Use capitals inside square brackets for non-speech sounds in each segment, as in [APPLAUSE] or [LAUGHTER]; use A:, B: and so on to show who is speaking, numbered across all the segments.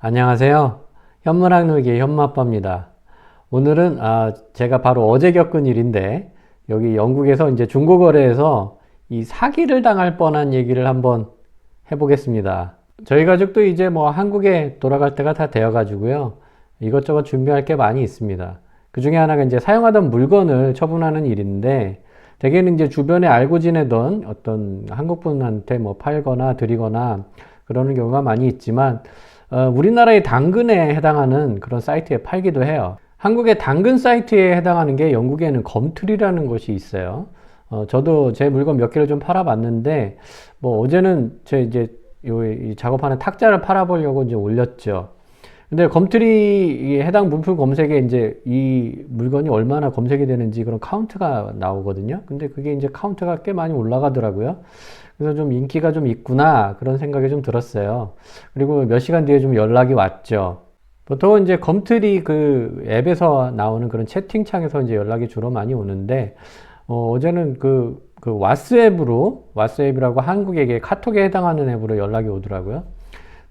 A: 안녕하세요. 현문학놀이의 현마빠입니다. 오늘은 아, 제가 바로 어제 겪은 일인데 여기 영국에서 이제 중고거래에서 이 사기를 당할 뻔한 얘기를 한번 해보겠습니다. 저희 가족도 이제 뭐 한국에 돌아갈 때가 다 되어 가지고요. 이것저것 준비할 게 많이 있습니다. 그 중에 하나가 이제 사용하던 물건을 처분하는 일인데 대개는 이제 주변에 알고 지내던 어떤 한국 분한테 뭐 팔거나 드리거나 그러는 경우가 많이 있지만 어, 우리나라의 당근에 해당하는 그런 사이트에 팔기도 해요. 한국의 당근 사이트에 해당하는 게 영국에는 검틀이라는 곳이 있어요. 어, 저도 제 물건 몇 개를 좀 팔아봤는데, 뭐 어제는 제 이제 요, 이 작업하는 탁자를 팔아보려고 이제 올렸죠. 근데 검틀이 해당 문품 검색에 이제 이 물건이 얼마나 검색이 되는지 그런 카운트가 나오거든요. 근데 그게 이제 카운트가 꽤 많이 올라가더라고요. 그래서 좀 인기가 좀 있구나 그런 생각이 좀 들었어요. 그리고 몇 시간 뒤에 좀 연락이 왔죠. 보통은 이제 검틀이 그 앱에서 나오는 그런 채팅창에서 이제 연락이 주로 많이 오는데 어, 어제는 그, 그 왓스앱으로 왓스앱이라고 한국에게 카톡에 해당하는 앱으로 연락이 오더라고요.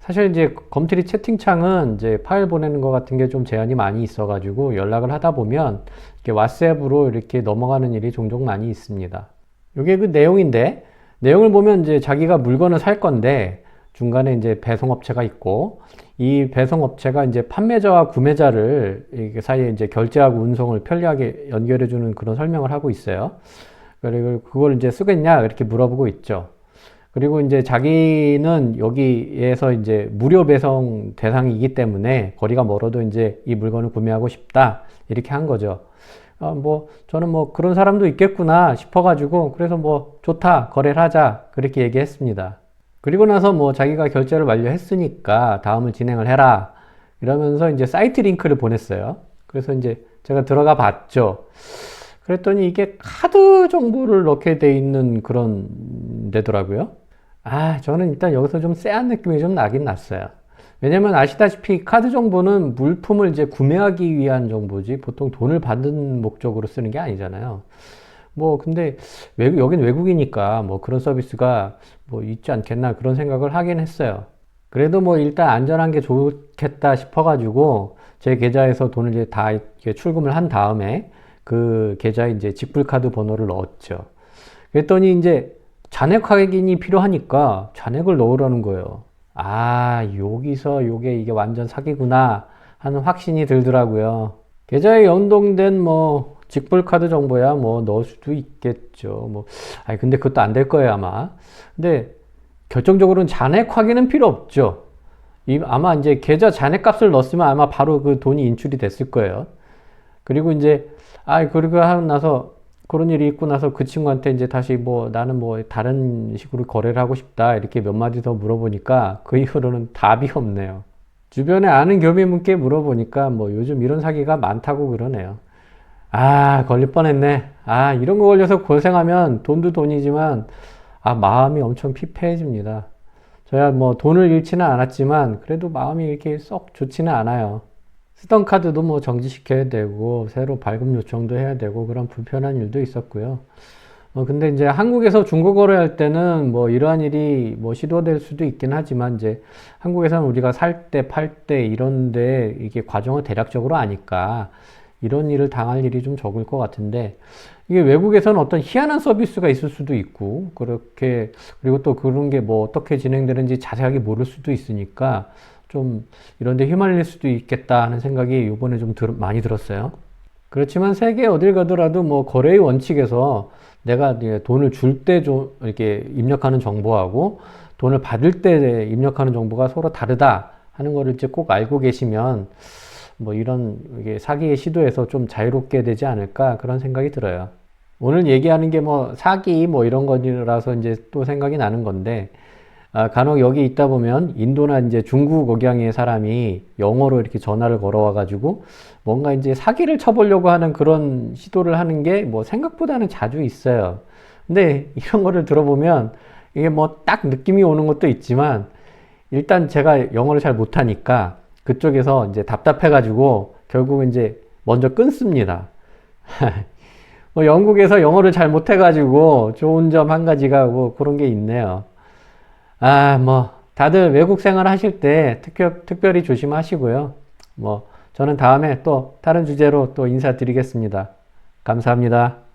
A: 사실 이제 검트리 채팅창은 이제 파일 보내는 것 같은 게 좀 제한이 많이 있어가지고 연락을 하다 보면 이렇게 왓스앱으로 이렇게 넘어가는 일이 종종 많이 있습니다. 이게 그 내용인데 내용을 보면 이제 자기가 물건을 살 건데 중간에 이제 배송업체가 있고 이 배송업체가 이제 판매자와 구매자를 이 사이에 이제 결제하고 운송을 편리하게 연결해주는 그런 설명을 하고 있어요. 그리고 그걸 이제 쓰겠냐 이렇게 물어보고 있죠. 그리고 이제 자기는 여기에서 이제 무료 배송 대상이기 때문에 거리가 멀어도 이제 이 물건을 구매하고 싶다 이렇게 한 거죠. 아, 뭐 저는 뭐 그런 사람도 있겠구나 싶어가지고 그래서 뭐 좋다 거래를 하자 그렇게 얘기했습니다. 그리고 나서 뭐 자기가 결제를 완료했으니까 다음을 진행을 해라 이러면서 이제 사이트 링크를 보냈어요. 그래서 이제 제가 들어가 봤죠. 그랬더니 이게 카드 정보를 넣게 돼 있는 그런 데더라고요. 아, 저는 일단 여기서 좀 쎄한 느낌이 좀 나긴 났어요. 왜냐면 아시다시피 카드 정보는 물품을 이제 구매하기 위한 정보지 보통 돈을 받는 목적으로 쓰는 게 아니잖아요. 뭐 근데 외국 여긴 외국이니까 뭐 그런 서비스가 뭐 있지 않겠나 그런 생각을 하긴 했어요. 그래도 뭐 일단 안전한 게 좋겠다 싶어가지고 제 계좌에서 돈을 이제 다 이렇게 출금을 한 다음에 그 계좌에 이제 직불 카드 번호를 넣었죠. 그랬더니 이제 잔액 확인이 필요하니까 잔액을 넣으라는 거예요. 아, 여기서 요게 이게 완전 사기구나 하는 확신이 들더라고요. 계좌에 연동된 뭐 직불카드 정보야 뭐 넣을 수도 있겠죠. 뭐, 아니, 근데 그것도 안 될 거예요, 아마. 근데 결정적으로는 잔액 확인은 필요 없죠. 이, 아마 이제 계좌 잔액 값을 넣었으면 아마 바로 그 돈이 인출이 됐을 거예요. 그리고 이제, 아, 그리고 하고 나서 그런 일이 있고 나서 그 친구한테 이제 다시 뭐 나는 뭐 다른 식으로 거래를 하고 싶다 이렇게 몇 마디 더 물어보니까 그 이후로는 답이 없네요. 주변에 아는 교미분께 물어보니까 뭐 요즘 이런 사기가 많다고 그러네요. 아, 걸릴 뻔했네. 아, 이런 거 걸려서 고생하면 돈도 돈이지만 아, 마음이 엄청 피폐해집니다. 저야 뭐 돈을 잃지는 않았지만 그래도 마음이 이렇게 썩 좋지는 않아요. 쓰던 카드도 뭐 정지시켜야 되고 새로 발급 요청도 해야 되고 그런 불편한 일도 있었고요. 어, 근데 이제 한국에서 중고 거래할 때는 뭐 이러한 일이 뭐 시도될 수도 있긴 하지만 이제 한국에서는 우리가 살 때, 팔 때 이런데 이게 과정을 대략적으로 아니까 이런 일을 당할 일이 좀 적을 것 같은데 이게 외국에서는 어떤 희한한 서비스가 있을 수도 있고 그렇게 그리고 또 그런 게 뭐 어떻게 진행되는지 자세하게 모를 수도 있으니까 좀 이런데 휘말릴 수도 있겠다 하는 생각이 이번에 좀 들, 많이 들었어요. 그렇지만 세계 어딜 가더라도 뭐 거래의 원칙에서 내가 돈을 줄 때 좀 이렇게 입력하는 정보하고 돈을 받을 때 입력하는 정보가 서로 다르다 하는 거를 이제 꼭 알고 계시면 뭐 이런 사기의 시도에서 좀 자유롭게 되지 않을까 그런 생각이 들어요. 오늘 얘기하는 게 뭐 사기 뭐 이런 거라서 이제 또 생각이 나는 건데 아, 간혹 여기 있다 보면 인도나 이제 중국 억양의 사람이 영어로 이렇게 전화를 걸어와 가지고 뭔가 이제 사기를 쳐보려고 하는 그런 시도를 하는 게 뭐 생각보다는 자주 있어요. 근데 이런 거를 들어보면 이게 뭐 딱 느낌이 오는 것도 있지만 일단 제가 영어를 잘 못하니까 그쪽에서 이제 답답해 가지고 결국 이제 먼저 끊습니다. [LAUGHS] 뭐 영국에서 영어를 잘 못해 가지고 좋은 점 한 가지가 뭐 그런 게 있네요. 아, 뭐, 다들 외국 생활 하실 때 특별, 특별히 조심하시고요. 뭐, 저는 다음에 또 다른 주제로 또 인사드리겠습니다. 감사합니다.